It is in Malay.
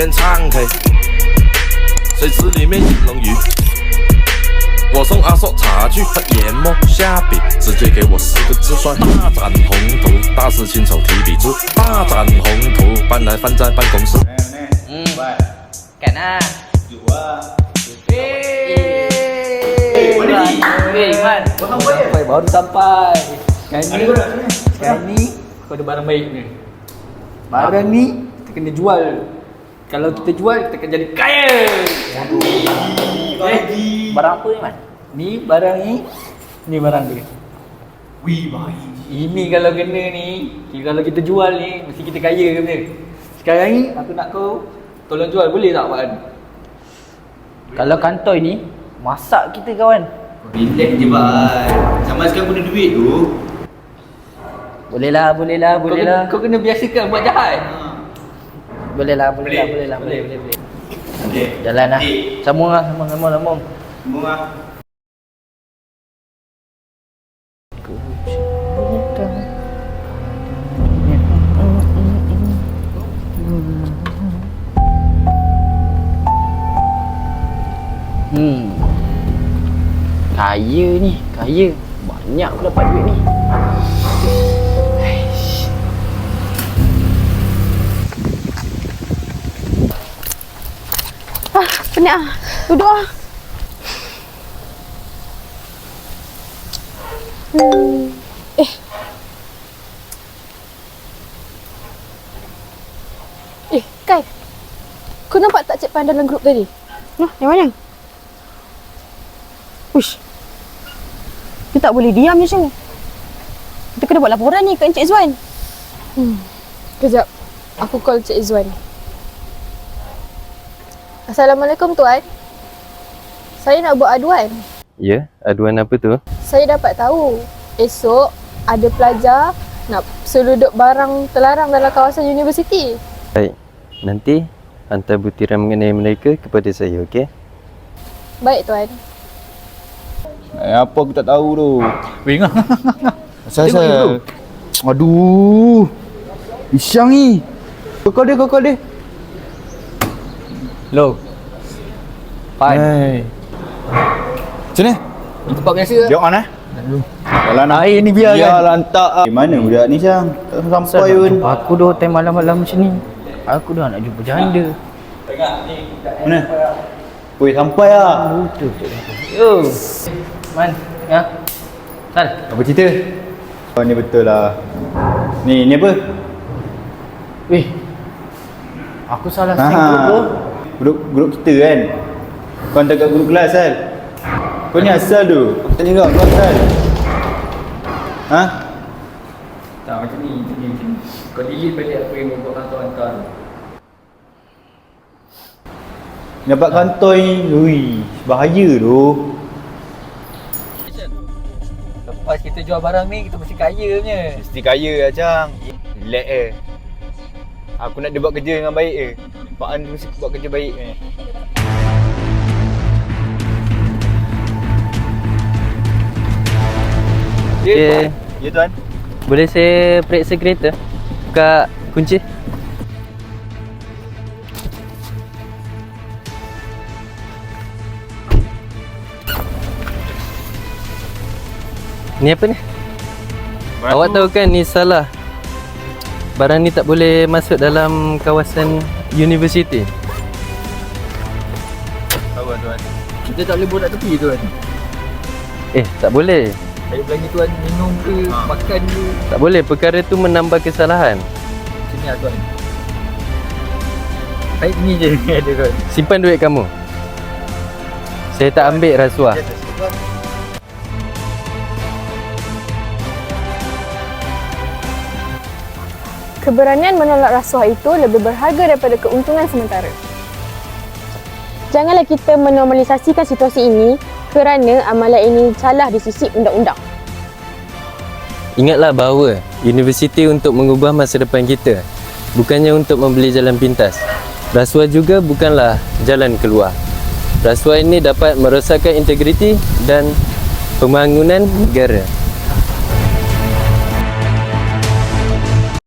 面唱 K，水池里面引龙鱼。我送阿硕茶具，他研墨下笔，直接给我四个字算：大展宏图，大师亲手提笔字，大展宏图，搬来放在办公室。嗯，喂，干啊？有啊，有啊。我的弟，我的妹，我的妹，快帮我上班。干你，干你，快点把那妹，把那妹，给你煮了。Kalau kita jual kita akan jadi kaya. Eh, barang apa ni, Man? Ni barang ni. Ni barang dia. Wih, baik. Ini kalau kena ni, kalau kita jual ni mesti kita kaya ke benda. Sekarang ni aku nak kau tolong jual boleh tak Wan? Kalau kantoi ni masak kita kawan. Relax je, Bai. Sama sekarang guna duit tu. Boleh lah, boleh lah, boleh lah. Kau kena biasakan buat jahat. Ha. Boleh lah, boleh, lah, Boleh. lah, boleh, boleh, boleh. Okey. Jalan lah. Sambung lah, sambung, sambung, sambung. Bunga. Hmm. Kaya ni, kaya. Banyak aku dapat duit ni. Ah, penat ah. Duduk ah. Hmm. Eh. Eh, Kai. Kau nampak tak Cik Pan dalam grup tadi? Nah, yang mana? Uish. Kita tak boleh diam macam ni. Kita kena buat laporan ni ke Encik Zuan. Hmm. Kejap. Aku call Cik Zuan. Assalamualaikum Tuan. Saya nak buat aduan. Ya, aduan apa tu? Saya dapat tahu esok ada pelajar nak seluduk barang terlarang dalam kawasan universiti. Baik, nanti hantar butiran mengenai mereka kepada saya, okey? Baik Tuan. Eh, apa aku tak tahu tu. Asal Tengok ni, bro. Aduh. Isyang ni. Kokol dia, kokol dia. Low. Pan. Hai. Macam ni? Di tempat biasa. Dia on eh? Jalan lah. Air ni biar kan. lantak ah. Mana budak ni Syang? Tak sampai pun. Aku dah time malam-malam macam ni. Aku dah nak jumpa janda. Mana? Weh sampai lah. Betul. Yo. Man, ya. Sal. Apa cerita? Oh ni betul lah. Ni, ni apa? Weh. Aku salah Ha. sing bro. Grup grup kita kan. Kau hantar kat grup kelas kan? Kau ni asal tu. Aku tanya kau, kau asal. Ha? Tak macam ni, macam ni, macam ni. Kau delete balik apa yang kau hantar-hantar. Dapat kantoi ni. Ui, bahaya tu. Lepas kita jual barang ni, kita mesti kaya punya. Mesti kaya lah Cang. Relax eh. Aku nak dia buat kerja dengan baik eh. Pak An mesti buat kerja baik eh. Okey. Ya tuan. Boleh saya periksa kereta? Buka kunci. Ni apa ni? Awak tahu kan ni salah. Barang ni tak boleh masuk dalam kawasan universiti. Tahu tuan. Kita tak boleh buat kat tepi tuan. Eh, tak boleh. Saya belanja tuan minum ke, makan ke. Tak boleh. Perkara tu menambah kesalahan. Macam ni lah tuan. Baik ni je ada tuan. Simpan duit kamu. Saya tak ambil rasuah. Keberanian menolak rasuah itu lebih berharga daripada keuntungan sementara. Janganlah kita menormalisasikan situasi ini kerana amalan ini salah di sisi undang-undang. Ingatlah bahawa universiti untuk mengubah masa depan kita bukannya untuk membeli jalan pintas. Rasuah juga bukanlah jalan keluar. Rasuah ini dapat merosakkan integriti dan pembangunan negara.